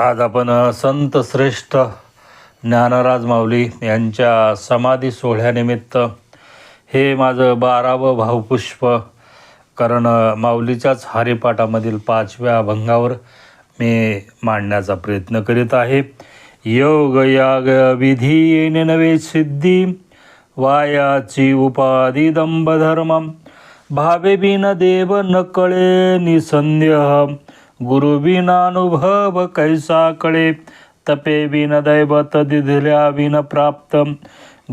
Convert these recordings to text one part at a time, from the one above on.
आज आपण संत श्रेष्ठ ज्ञानराज माऊली यांच्या समाधी सोहळ्यानिमित्त हे माझं बारावं भावपुष्प कारण माऊलीच्याच हरिपाठामधील पाचव्या अभंगावर मी मांडण्याचा प्रयत्न करीत आहे. योग याग विधी नवे सिद्धी वायाची उपाधी दंभधर्म भावे बिन देव न कळे निसंदेह गुरु अनुभव कैसा कळे? तपे विन दैवत दिधल्या विन प्राप्त.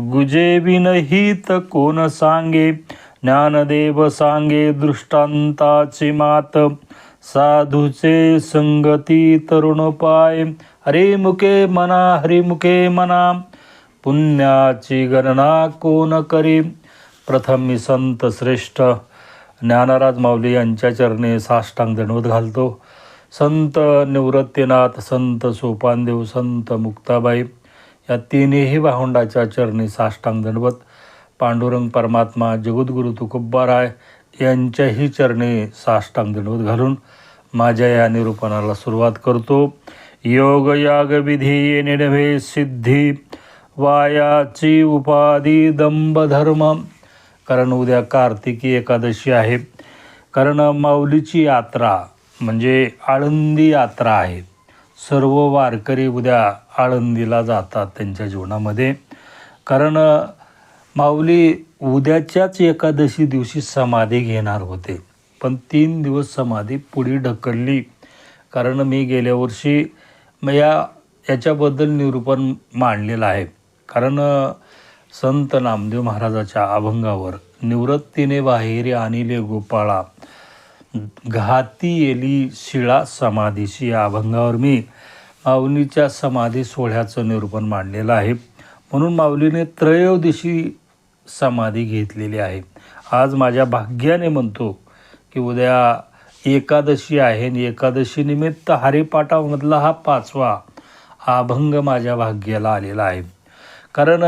गुजे विन हित कोण सांगे? ज्ञानदेव सांगे दृष्टांताची मात. साधूचे संगती तरुण पाय. मना हरिमुखे मना. पुण्याची गणना कोण करी? प्रथम मी संत श्रेष्ठ ज्ञानराज माऊली यांच्या चरणी साष्टांग दंडवत घालतो. संत निवृत्तीनाथ संत सोपानदेव संत मुक्ताबाई या तिन्ही भावंडाच्या चरणी साष्टांग दंडवत. पांडुरंग परमात्मा जगद्गुरु तुकोबाराय यांच्याही चरणी साष्टांग दंडवत घालून माझ्या या निरूपणाला सुरुवात करतो. योग याग विधी येणे सिद्धी वायाची उपाधी दंभ धर्म कारण उद्या कार्तिकी एकादशी आहे. कारण माऊलीची यात्रा म्हणजे आळंदी यात्रा आहे. सर्व वारकरी उद्या आळंदीला जातात त्यांच्या जीवनामध्ये. कारण माऊली उद्याच्याच एकादशी दिवशी समाधी घेणार होते. पण तीन दिवस समाधी पुढे ढकलली. कारण मी गेल्या वर्षी म या याच्याबद्दल निरूपण मांडलेलं आहे. कारण संत नामदेव महाराजाच्या अभंगावर निवृत्तीने बाहेरी आणिले गोपाळा घाती येली शिळा समाधीशी या अभंगावर मी माऊलीच्या समाधी सोहळ्याचं निरूपण मांडलेलं आहे. म्हणून माऊलीने त्रयोदशी समाधी घेतलेली आहे. आज माझ्या भाग्याने म्हणतो की उद्या एकादशी आहे आणि एकादशीनिमित्त हरिपाठामधला हा पाचवा अभंग माझ्या भाग्याला आलेला आहे. कारण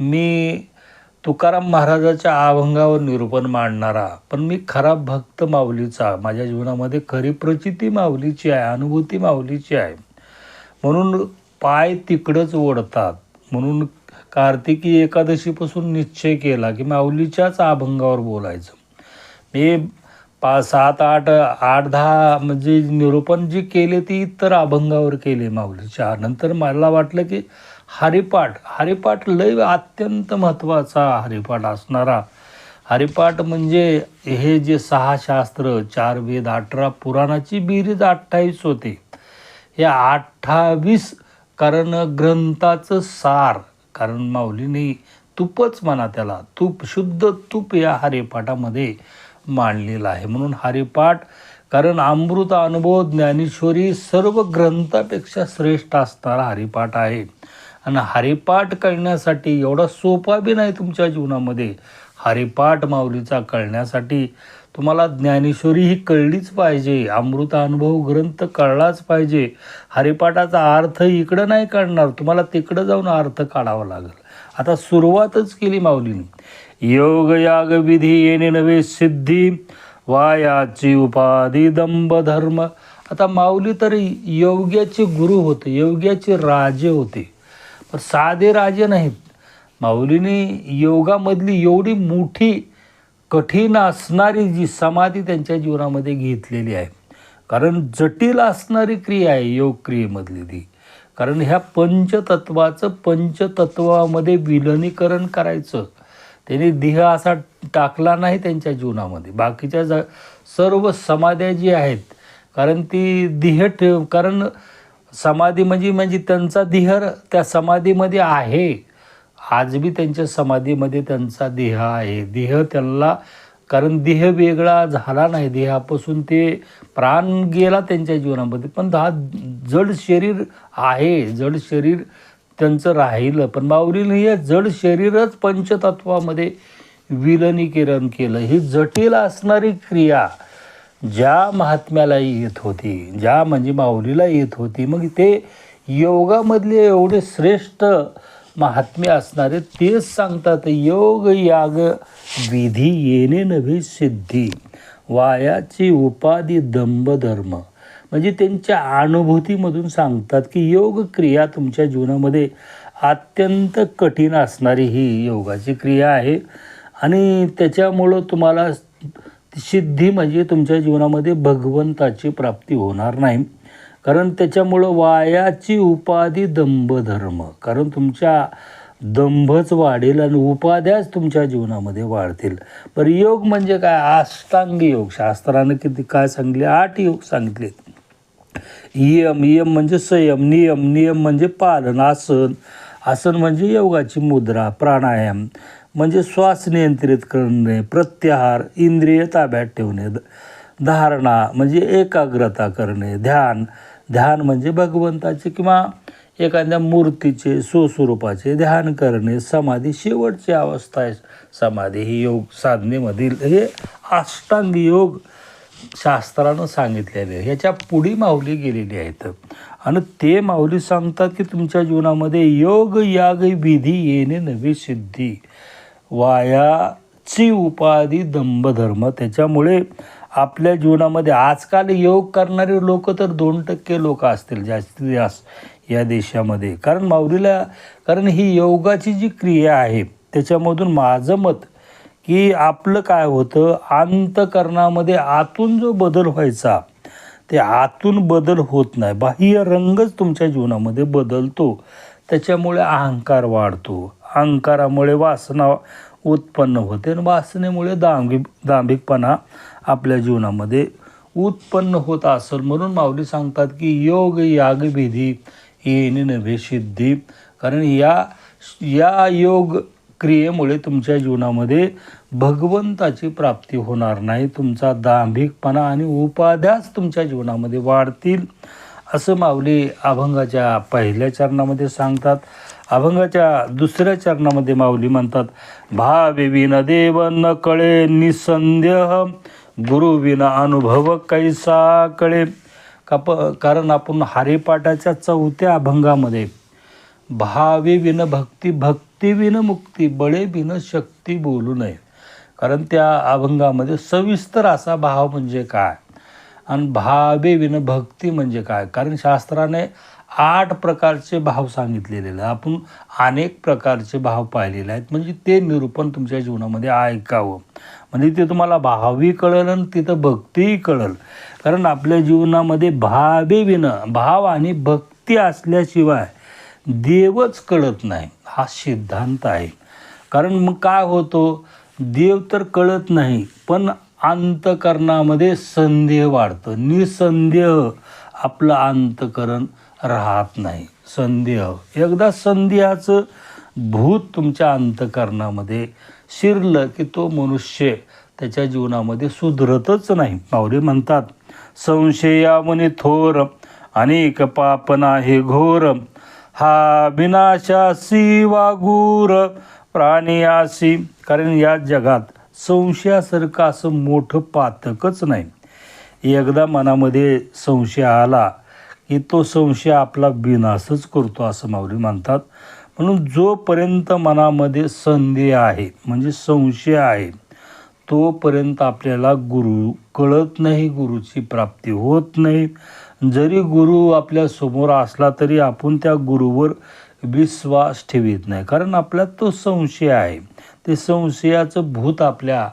मी तुकाराम महाराजाच्या अभंगावर निरूपण मांडणारा पण मी खरा भक्त माऊलीचा माझ्या जीवनामध्ये खरी प्रचिती माऊलीची आहे अनुभूती माऊलीची आहे. म्हणून पाय तिकडंच ओढतात. म्हणून कार्तिकी एकादशीपासून निश्चय केला की माऊलीच्याच अभंगावर बोलायचं. मी पाच सात आठ आठ दहा म्हणजे निरूपण जी केले ती इतर अभंगावर केले माऊलीच्या. नंतर मला वाटलं की हरिपाठ. हरिपाठ लय अत्यंत महत्त्वाचा हरिपाठ असणारा. हरिपाठ म्हणजे हे जे सहा शास्त्र चार वेद अठरा पुराणाची बेरीज अठ्ठावीस होते. या अठ्ठावीस कारण ग्रंथाचं सार कारण माऊलीने तूपच म्हणा त्याला तूप शुद्ध तूप या हरिपाठामध्ये मांडलेलं आहे. म्हणून हरिपाठ कारण अमृत अनुभव ज्ञानेश्वरी सर्व ग्रंथापेक्षा श्रेष्ठ असणारा हरिपाठ आहे. आणि हरिपाठ कळण्यासाठी एवढा सोपा बी नाही तुमच्या जीवनामध्ये. हरिपाठ माऊलीचा कळण्यासाठी तुम्हाला ज्ञानेश्वरी ही कळलीच पाहिजे अमृत अनुभव ग्रंथ कळलाच पाहिजे. हरिपाठाचा अर्थ इकडं नाही कळणार तुम्हाला तिकडं जाऊन अर्थ काढावा लागेल. आता सुरुवातच केली माऊलीने. योग याग विधी येणे नवे सिद्धी वायाची उपाधी दंभ धर्म. आता माऊली तर योग्याचे गुरु होते योग्याचे राजे होते. साधे राजे नाहीत. माऊलीने योगामधली एवढी मोठी कठीण असणारी जी समाधी त्यांच्या जीवनामध्ये घेतलेली आहे. कारण जटिल असणारी क्रिया आहे योग क्रियेमधली ती. कारण ह्या पंचतत्वाचं पंचतत्वामध्ये विलनीकरण करायचं. त्यांनी देह असा टाकला नाही त्यांच्या जीवनामध्ये. बाकीच्या ज सर्व समाध्या जी आहेत कारण ती देह ठेव कारण समाधी म्हणजे म्हणजे त्यांचा देह त्या समाधीमध्ये आहे. आज बी त्यांच्या समाधीमध्ये त्यांचा देह आहे. देह त्यांना कारण देह वेगळा झाला नाही. देहापासून ते प्राण गेला त्यांच्या जीवनामध्ये. पण हा जड शरीर आहे. जड शरीर त्यांचं राहिलं. पण माऊलीने हे जड शरीरच पंचतत्वामध्ये विलनीकरण केलं. ही जटिल असणारी क्रिया. ज्या महात्म्याला येत होती ज्या म्हणजे माऊलीला येत होती मग ते योगामधले एवढे श्रेष्ठ महात्म्य असणारे तेच सांगतात योग याग विधी येणे नव्हे सिद्धी वायाची उपाधी दंभ धर्म म्हणजे त्यांच्या अनुभूतीमधून सांगतात की योग क्रिया तुमच्या जीवनामध्ये अत्यंत कठीण असणारी ही योगाची क्रिया आहे. आणि त्याच्यामुळं तुम्हाला सिद्धी म्हणजे तुमच्या जीवनामध्ये भगवंताची प्राप्ती होणार नाही. कारण त्याच्यामुळं वायाची उपाधी दंभधर्म. कारण तुमच्या दंभच वाढेल आणि उपाध्याच तुमच्या जीवनामध्ये वाढतील. बरं योग म्हणजे काय? अष्टांग योग. शास्त्रानं किती काय सांगले आठ योग सांगितलेत यम. यम म्हणजे संयम नियम. नियम म्हणजे पालन आसन. आसन म्हणजे योगाची मुद्रा प्राणायाम. म्हणजे श्वास नियंत्रित करणे प्रत्याहार इंद्रिय ताब्यात ठेवणे धारणा म्हणजे एकाग्रता करणे ध्यान. ध्यान म्हणजे भगवंताचे किंवा एखाद्या मूर्तीचे स्वस्वरूपाचे ध्यान करणे समाधी. शेवटची अवस्था आहे समाधी. ही योग साधनेमधील हे अष्टांग योग शास्त्रानं सांगितलेले आहे. ह्याच्या पुढी माऊली गेलेली आहेत. आणि ते माऊली सांगतात की तुमच्या जीवनामध्ये योग याग विधी येणे नवी सिद्धी. वायाची उपाधी दंभधर्म. त्याच्यामुळे आपल्या जीवनामध्ये आजकाल योग करणारे लोक तर दोन टक्के लोक असतील जास्तीत जास्त या देशामध्ये. कारण माऊलीला कारण ही योगाची जी क्रिया आहे त्याच्यामधून माझं मत की आपलं काय होतं अंतकरणामध्ये आतून जो बदल व्हायचा ते आतून बदल होत नाही. बाह्य रंगच तुमच्या जीवनामध्ये बदलतो. त्याच्यामुळे अहंकार वाढतो. अहंकारामुळे वासना उत्पन्न होते आणि वासनेमुळे दांभिक दांभिकपणा आपल्या जीवनामध्ये उत्पन्न होत असेल. म्हणून माऊली सांगतात की योग याग विधी येणे नव्हे सिद्धी. कारण या या योग क्रियेमुळे तुमच्या जीवनामध्ये भगवंताची प्राप्ती होणार नाही. तुमचा दांभिकपणा आणि उपाध्याच तुमच्या जीवनामध्ये वाढतील. असं माऊली अभंगाच्या पहिल्या चरणामध्ये सांगतात. अभंगाच्या दुसऱ्या चरणामध्ये माऊली म्हणतात भावे देव न कळे निसंदेह गुरु विना अनुभव कैसा कळे. प कारण आपण हरिपाठाच्या चौथ्या अभंगामध्ये भावे विन भक्ती भक्ती विन मुक्ती बळे विन शक्ती बोलू नये. कारण त्या अभंगामध्ये सविस्तर असा भाव म्हणजे काय? आणि भावे विन भक्ती म्हणजे काय? कारण शास्त्राने आठ प्रकारचे भाव सांगितलेले आहेत. आपण अनेक प्रकारचे भाव पाहिलेले आहेत. म्हणजे ते निरूपण तुमच्या जीवनामध्ये ऐकावं. म्हणजे ते तुम्हाला भावही कळलं आणि तिथं भक्तीही कळल. कारण आपल्या जीवनामध्ये भावे विन भाव आणि भक्ती असल्याशिवाय देवच कळत नाही. हा सिद्धांत आहे. कारण मग काय होतो? देव तर कळत नाही पण अंतकरणामध्ये संदेह वाढतं. निसंदेह आपलं अंतकरण राहत नाही. संदेह. एकदा संदेहाचं भूत तुमच्या अंतकरणामध्ये शिरलं की तो मनुष्य त्याच्या जीवनामध्ये सुधरतच नाही. पावरे म्हणतात संशयामुनी थोर अनेक पापना हे घोर. हा विनाशासी वागूर प्राणियासी कारण या जगात संशयासारखं असं मोठं पातकच नाही. एकदा मनामध्ये संशय आला की तो संशय आपला विनाशच करतो असं माऊली म्हणतात. म्हणून जोपर्यंत मनामध्ये संदेह आहे म्हणजे संशय आहे तोपर्यंत आपल्याला गुरु कळत नाही गुरुची प्राप्ती होत नाही. जरी गुरु आपल्यासमोर असला तरी आपण त्या गुरुवर विश्वास ठेवीत नाही. कारण आपल्यात तो संशय आहे. ते संशयाचं भूत आपल्या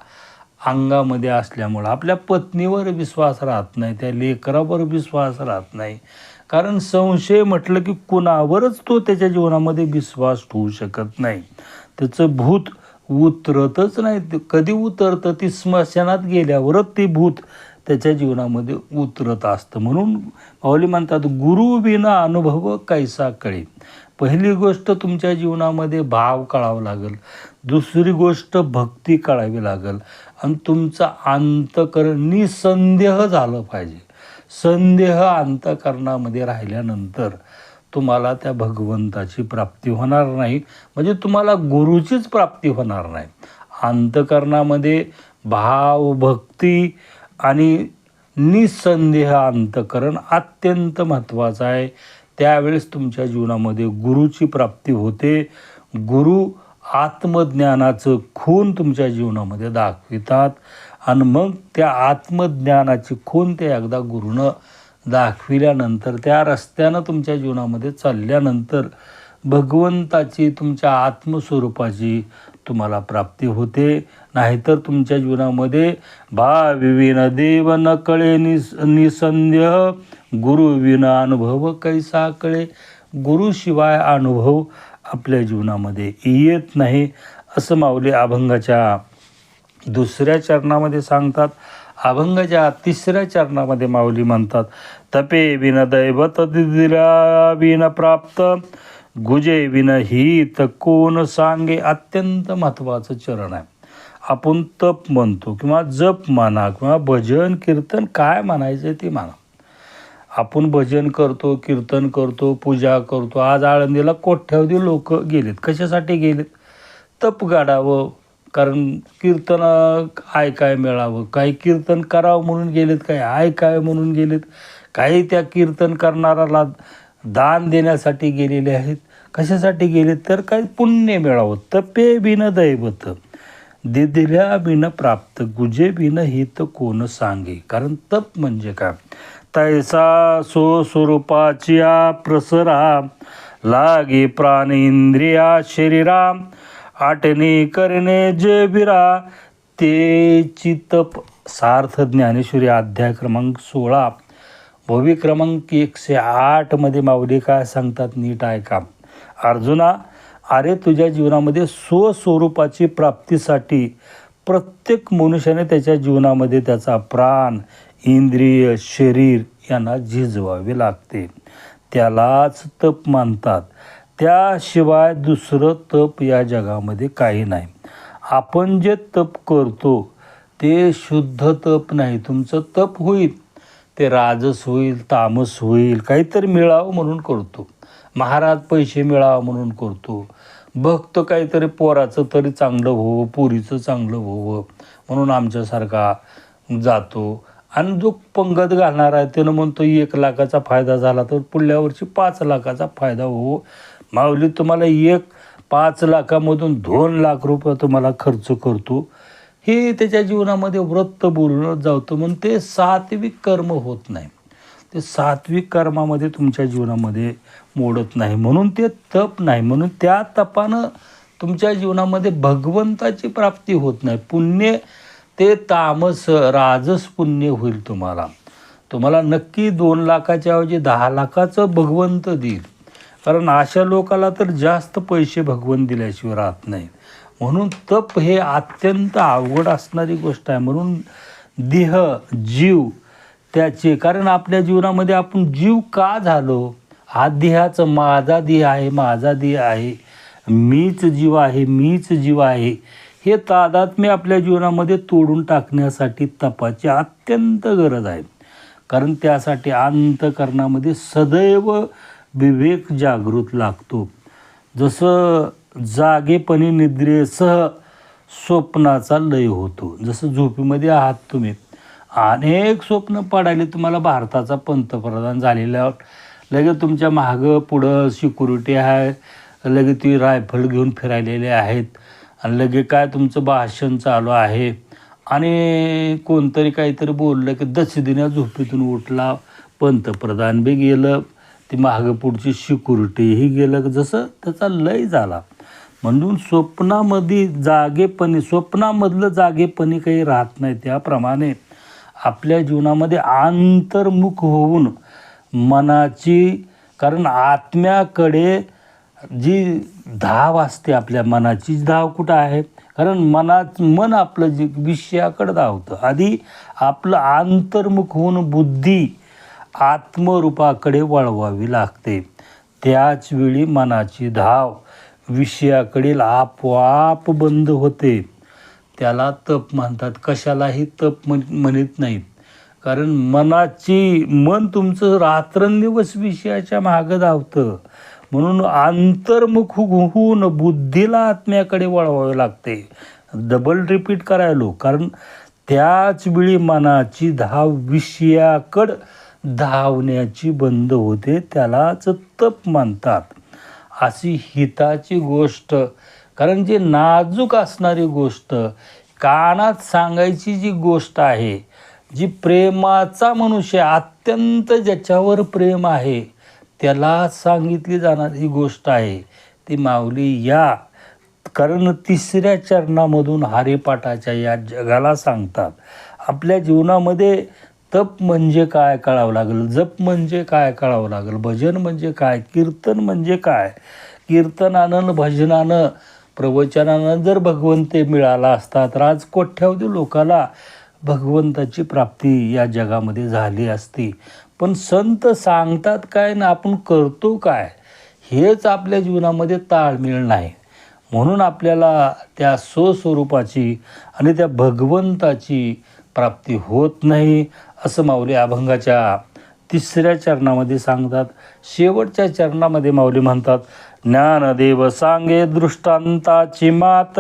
अंगामध्ये असल्यामुळं आपल्या पत्नीवर विश्वास राहत नाही त्या लेकरावर विश्वास राहत नाही. कारण संशय म्हटलं की कुणावरच तो त्याच्या जीवनामध्ये विश्वास ठेवू शकत नाही. त्याचं भूत उतरतच नाही. कधी उतरतं? ती स्मशानात गेल्यावरच ते भूत त्याच्या जीवनामध्ये उतरत असतं. म्हणून पावली म्हणतात गुरुविना अनुभव कैसा कळे? पहिली गोष्ट तुमच्या जीवनामध्ये भाव कळावं लागेल. दुसरी गोष्ट भक्ती कळावी लागेल. आणि तुमचं अंतकरण निसंदेह झालं पाहिजे. संदेह अंतकरणामध्ये राहिल्यानंतर तुम्हाला त्या भगवंताची प्राप्ती होणार नाही. म्हणजे तुम्हाला गुरुचीच प्राप्ती होणार नाही. अंतकरणामध्ये भाव भक्ती आणि निसंदेह अंतकरण अत्यंत महत्त्वाचं आहे. त्यावेळेस तुमच्या जीवनामध्ये गुरुची प्राप्ती होते. गुरु आत्मज्ञानाचं खून तुमच्या जीवनामध्ये दाखवितात. आणि मग त्या आत्मज्ञानाची खून ते एकदा गुरुनं दाखविल्यानंतर त्या रस्त्यानं तुमच्या जीवनामध्ये चालल्यानंतर भगवंताची तुमच्या आत्मस्वरूपाची तुम्हाला प्राप्ती होते. नाहीतर तुमच्या जीवनामध्ये भाविविन देव न कळे निस निसंदेह गुरु विना अनुभव कैसा कळे? गुरुशिवाय अनुभव आपल्या जीवनामध्ये येत नाही असं माऊली अभंगाच्या दुसऱ्या चरणामध्ये सांगतात. अभंगाच्या तिसऱ्या चरणामध्ये माऊली म्हणतात तपे विन दैवत दिला विन प्राप्त गुजे विन हित कोण सांगे? अत्यंत महत्त्वाचं चरण आहे. आपण तप म्हणतो किंवा जप म्हणा किंवा भजन कीर्तन काय म्हणायचं ते म्हणा आपण भजन करतो कीर्तन करतो पूजा करतो. आज आळंदीला कोठ्यावधी लोक गेलेत? कशासाठी गेलेत? तप गाडावं कारण कीर्तन ऐकाय मिळावं. काही कीर्तन करावं म्हणून गेलेत काही ऐकाय म्हणून गेलेत. काही त्या कीर्तन करणाराला दान देण्यासाठी गेलेले आहेत. कशासाठी गेलेत? तर काही पुण्य मिळावं. तपे बिन दैवत. दिदिल्या बिन प्राप्त. गुजे बिन हित कोण सांगे? कारण तप म्हणजे काय? तैसा स्वस्वरूपाच्या प्रसरा. लागे प्राण इंद्रिया शरीरा. आटणे करणे जे बिरा ते चितप सार्थ ज्ञानेश्वरी अध्याय क्रमांक सोळा. भवी क्रमांक एकशे आठमध्ये माऊली काय सांगतात नीट ऐका. अर्जुना अरे तुझ्या जीवनामध्ये स्वस्वरूपाची प्राप्तीसाठी प्रत्येक मनुष्याने त्याच्या जीवनामध्ये त्याचा प्राण इंद्रिय शरीर यांना झिजवावे लागते. त्यालाच तप मानतात. त्याशिवाय दुसरं तप या जगामध्ये काही नाही. आपण जे तप करतो ते शुद्ध तप नाही. तुमचं तप होईल. ते राजस होईल तामस होईल काहीतरी मिळावं म्हणून करतो. महाराज पैसे मिळावं म्हणून करतो. भक्त काहीतरी पोराचं तरी चांगलं व्हावं पोरीचं चांगलं व्हावं म्हणून आमच्यासारखा जातो. आणि जो पंगत घालणार आहे त्यानं म्हणतो एक लाखाचा फायदा झाला तर पुढल्या वर्षी पाच लाखाचा फायदा हो. माऊली तुम्हाला एक पाच लाखामधून दोन लाख रुपये तुम्हाला खर्च करतो. हे त्याच्या जीवनामध्ये व्रत बोलून जावतं. म्हणून ते सात्विक कर्म होत नाही. ते सात्विक कर्मामध्ये तुमच्या जीवनामध्ये मोडत नाही. म्हणून ते तप नाही. म्हणून त्या तपानं तुमच्या जीवनामध्ये भगवंताची प्राप्ती होत नाही. पुण्य ते तामस राजस पुण्य होईल तुम्हाला. तुम्हाला नक्की दोन लाखाच्या ऐवजी दहा लाखाचं भगवंत देईल. कारण अशा लोकाला तर जास्त पैसे भगवंत दिल्याशिवाय राहत नाही. म्हणून तप हे अत्यंत अवघड असणारी गोष्ट आहे. म्हणून देह जीव त्याचे कारण आपल्या जीवनामध्ये आपण जीव का झालो? हा देहाचं माझा देह आहे माझा देह आहे. मीच जीव आहे मीच जीव आहे. हे तादात्म्य आपल्या जीवनामध्ये तोडून टाकण्यासाठी तपाची अत्यंत गरज आहे. कारण त्यासाठी अंतकरणामध्ये सदैव विवेक जागृत लागतो. जसं जागेपणी निद्रेसह स्वप्नाचा लय होतो. जसं झोपीमध्ये आहात तुम्ही. अनेक स्वप्न पडायले तुम्हाला भारताचा पंतप्रधान झालेला लगेच तुमच्या मागं पुढं सिक्युरिटी आहे. लगेच ती रायफल घेऊन फिरायलेले आहेत. आणि लगे काय तुमचं भाषण चालू आहे? आणि कोणतरी काहीतरी बोललं की दशदिन्या झोपेतून उठला पंतप्रधान बी गेलं ती मागं पुढची सिक्युरिटीही गेलं जसं त्याचा लय झाला. म्हणून स्वप्नामध्ये जागेपणी स्वप्नामधलं जागेपणी काही राहत नाही त्याप्रमाणे आपल्या जीवनामध्ये आंतर्मुख होऊन मनाची कारण आत्म्याकडे जी धाव असते आपल्या मनाची धाव कुठं आहे? कारण मनात मन आपलं जे विषयाकडं धावतं. आधी आपलं अंतर्मुख होऊन बुद्धी आत्मरूपाकडे वळवावी लागते. त्याचवेळी मनाची धाव विषयाकडील आपोआप बंद होते. त्याला तप म्हणतात. कशालाही तप म्हण म्हणत नाहीत. कारण मनाची मन तुमचं रात्रंदिवस विषयाच्या मागं धावतं. म्हणून आंतर्मुख होऊन बुद्धीला आत्म्याकडे वळवावे लागते. डबल रिपीट करायलो कारण त्याच वेळी मनाची धाव विषयाकड धावण्याची बंद होते त्यालाच तप मानतात अशी हिताची गोष्ट कारण जे नाजूक असणारी गोष्ट कानात सांगायची जी गोष्ट आहे जी प्रेमाचा मनुष्य अत्यंत ज्याच्यावर प्रेम आहे त्याला सांगितली जाणारी गोष्ट आहे. ती माऊली या. कारण तिसऱ्या चरणामधून हरिपाठाच्या या जगाला सांगतात. आपल्या जीवनामध्ये तप म्हणजे काय कळावं लागेल? जप म्हणजे काय कळावं लागेल? भजन म्हणजे काय? कीर्तन म्हणजे काय? कीर्तनानं भजनानं प्रवचनानं जर भगवंते मिळाला असता तर आज कोट्यावधी लोकाला भगवंताची प्राप्ती या जगामध्ये झाली असती. पण संत सांगतात काय ना आपण करतो काय हेच आपल्या जीवनामध्ये ताळमेळ नाही. म्हणून आपल्याला त्या स्वस्वरूपाची आणि त्या भगवंताची प्राप्ती होत नाही असं माऊली अभंगाच्या तिसऱ्या चरणामध्ये सांगतात. शेवटच्या चरणामध्ये माऊली म्हणतात ज्ञानदेव सांगे दृष्टांताची मात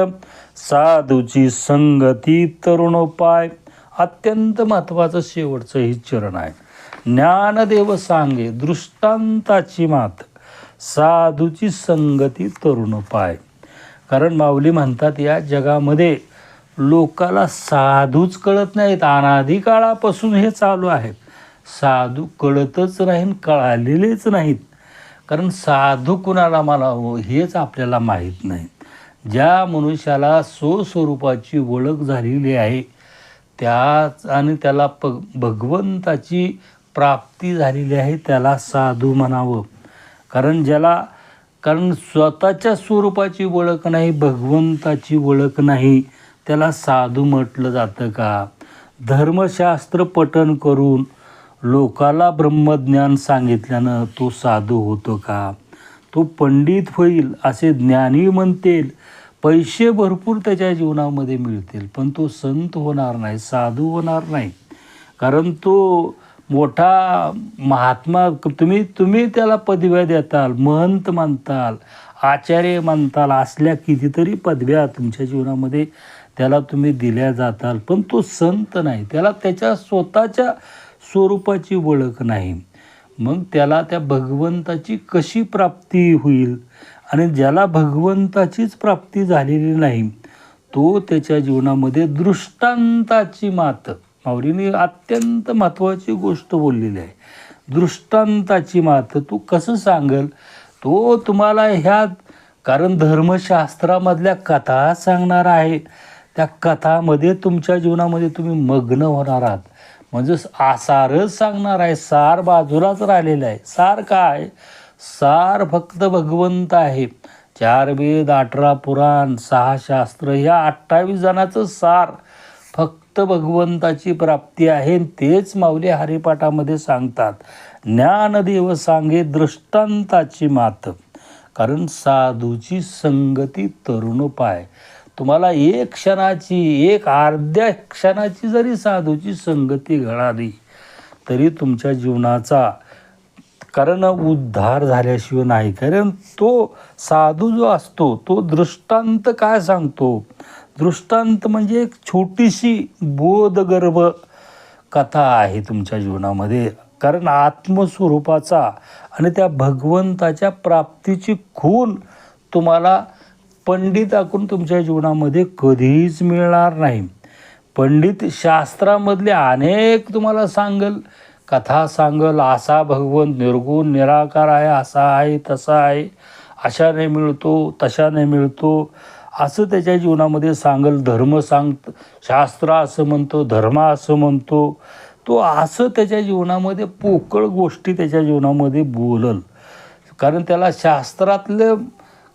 साधूची संगती तरुणोपाय अत्यंत महत्त्वाचं शेवटचं हे चरण आहे. ज्ञानदेव सांगे दृष्टांताची मात साधूची संगती तरुण पाय. कारण माऊली म्हणतात या जगामध्ये लोकाला साधूच कळत नाहीत. अनाधी काळापासून हे चालू आहे साधू कळतच नाही कळालेलेच नाहीत. कारण साधू कुणाला मला हो हेच आपल्याला माहीत नाही. ज्या मनुष्याला स्वस्वरूपाची ओळख झालेली आहे त्याच आणि त्याला प भगवंताची प्राप्ती झालेली आहे त्याला साधू म्हणावं. कारण ज्याला कारण स्वतःच्या स्वरूपाची ओळख नाही भगवंताची ओळख नाही त्याला साधू म्हटलं जातं का? धर्मशास्त्र पठन करून लोकाला ब्रह्मज्ञान सांगितल्यानं तो साधू होतो का? तो पंडित होईल असे ज्ञानी म्हणतील पैसे भरपूर त्याच्या जीवनामध्ये मिळतील पण तो संत होणार नाही साधू होणार नाही. कारण तो मोठा महात्मा तुम्ही तुम्ही त्याला पदव्या देताल महंत मानताल आचार्य मानताल असल्या कितीतरी पदव्या तुमच्या जीवनामध्ये त्याला तुम्ही दिल्या जाताल. पण तो संत नाही. त्याला त्याच्या स्वतःच्या स्वरूपाची ओळख नाही. मग त्याला त्या भगवंताची कशी प्राप्ती होईल? आणि ज्याला भगवंताचीच प्राप्ती झालेली नाही तो त्याच्या जीवनामध्ये दृष्टांताची मात माऊलीने अत्यंत महत्त्वाची गोष्ट बोललेली आहे. दृष्टांताची मात तू कसं सांगल? तो तुम्हाला ह्या कारण धर्मशास्त्रामधल्या कथा सांगणार आहे. त्या कथामध्ये तुमच्या जीवनामध्ये तुम्ही मग्न होणार आहात. म्हणजे आसारच सांगणार आहे सार बाजूलाच राहिलेलं आहे. सार काय? सार फक्त भगवंत आहे. चार वेद अठरा पुराण सहा शास्त्र या अठ्ठावीस जणाचं सार. भगवंताची प्राप्ती आहे तेच माऊली हरिपाठामध्ये सांगतात. ज्ञानदेव सांगे दृष्टांताची मात. कारण साधूची संगती तरुण पाय. तुम्हाला एक क्षणाची एक अर्ध्या क्षणाची जरी साधूची संगती घडाली तरी तुमच्या जीवनाचा कारण उद्धार झाल्याशिवाय नाही. कारण तो साधू जो असतो तो दृष्टांत काय सांगतो? दृष्टांत म्हणजे एक छोटीशी बोधगर्भ कथा आहे तुमच्या जीवनामध्ये. कारण आत्मस्वरूपाचा आणि त्या भगवंताच्या प्राप्तीची खून तुम्हाला पंडिताकडून तुमच्या जीवनामध्ये कधीच मिळणार नाही. पंडित शास्त्रामधले अनेक तुम्हाला सांगल कथा सांगल असा भगवंत निर्गुण निराकार आहे असा आहे तसा आहे. अशाने मिळतो तशाने मिळतो. असं त्याच्या जीवनामध्ये सांगल धर्म सांग शास्त्र असं म्हणतो धर्म असं म्हणतो तो असं त्याच्या जीवनामध्ये पोकळ गोष्टी त्याच्या जीवनामध्ये बोलल. कारण त्याला शास्त्रातलं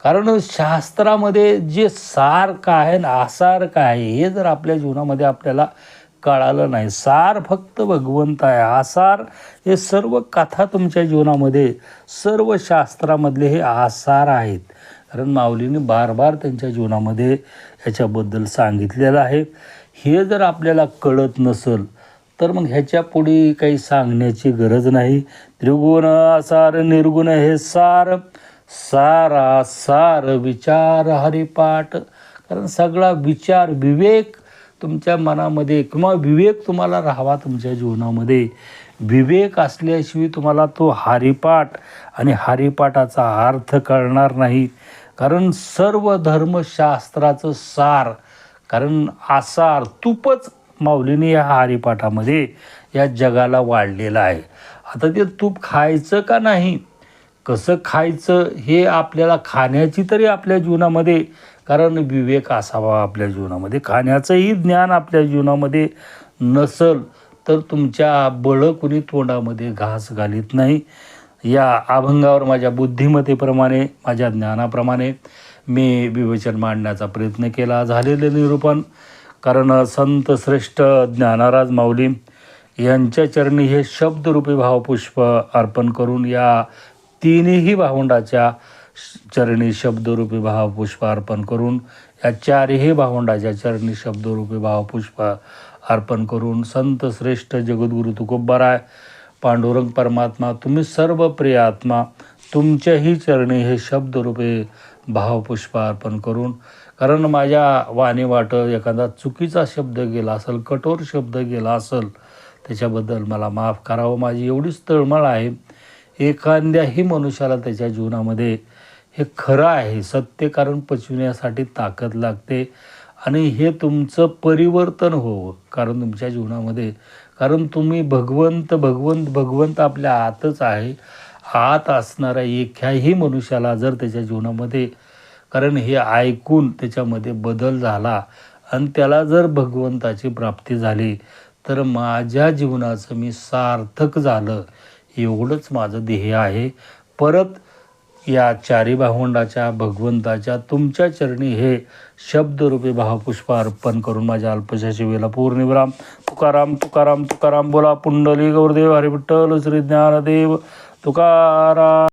कारण शास्त्रामध्ये जे सार काय आहे आसार काय आहे हे जर आपल्या जीवनामध्ये आपल्याला कळालं नाही. सार फक्त भगवंत आहे. आसार हे सर्व कथा तुमच्या जीवनामध्ये सर्व शास्त्रामधले हे आसार आहेत. कारण माऊलीने बार बार त्यांच्या जीवनामध्ये ह्याच्याबद्दल सांगितलेलं आहे. हे जर आपल्याला कळत नसेल तर मग ह्याच्या पुढे काही सांगण्याची गरज नाही. त्रिगुण सार निर्गुण हे सार सारा सार विचार हरिपाठ. कारण सगळा विचार विवेक तुमच्या मनामध्ये किंवा विवेक तुम्हाला राहावा तुमच्या जीवनामध्ये. विवेक असल्याशिवाय तुम्हाला तो हरिपाठ आणि हरिपाठाचा अर्थ कळणार नाही. कारण सर्व धर्मशास्त्राचं सार कारण आसार तूपच माऊलीने या हरिपाठामध्ये या जगाला वाढलेलं आहे. आता ते तूप खायचं का नाही? कसं खायचं हे आपल्याला खाण्याची तरी आपल्या जीवनामध्ये कारण विवेक असावा आपल्या जीवनामध्ये. खाण्याचंही ज्ञान आपल्या जीवनामध्ये नसल तर तुमच्या बळं कुणी तोंडामध्ये घास घालीत नाही. या अभंगावर माझ्या बुद्धिमत्तेप्रमाणे माझ्या ज्ञानाप्रमाणे मी विवेचन मांडण्याचा प्रयत्न केला. झालेलं निरूपण कारण संत श्रेष्ठ ज्ञानाराज माऊली यांच्या चरणी हे शब्दरूपी भावपुष्प अर्पण करून या तिन्ही भावंडाच्या चरणी शब्दरूपी भावपुष्प अर्पण करून या चारही भावंडाच्या चरणी शब्दरूपी भावपुष्प अर्पण करून संत श्रेष्ठ जगद्गुरु तुकोबाराय पांडुरंग परमात्मा तुम्ही सर्व प्रिय आत्मा तुमच्याही चरणी हे शब्दरूपे भावपुष्प अर्पण करून कारण माझ्या वाणी वाटं एखादा चुकीचा शब्द गेला असेल कठोर शब्द गेला असेल त्याच्याबद्दल मला माफ करावं. माझी एवढीच तळमळ आहे एखाद्याही मनुष्याला त्याच्या जीवनामध्ये हे खरं आहे सत्य कारण पचविण्यासाठी ताकद लागते. आणि हे तुमचं परिवर्तन होवं. कारण तुमच्या जीवनामध्ये कारण तुम्ही भगवंत भगवंत भगवंत आपल्या आतच आहे. आत असणाऱ्या एकाही मनुष्याला जर त्याच्या जीवनामध्ये कारण हे ऐकून त्याच्यामध्ये बदल झाला आणि त्याला जर भगवंताची प्राप्ती झाली तर माझ्या जीवनाचं मी सार्थक झालं. एवढंच माझं ध्येय आहे. परत या चारी भावंडाच्या भगवंताच्या तुमच्या चरणी हे शब्दरूपी भावपुष्प अर्पण करून माझ्या अल्पशा शिवेला पूर्णिवराम तुकाराम तुकाराम तुकाराम बोला पुंडली गौरदेव हरिविठ्ठल श्री ज्ञानदेव तुकाराम.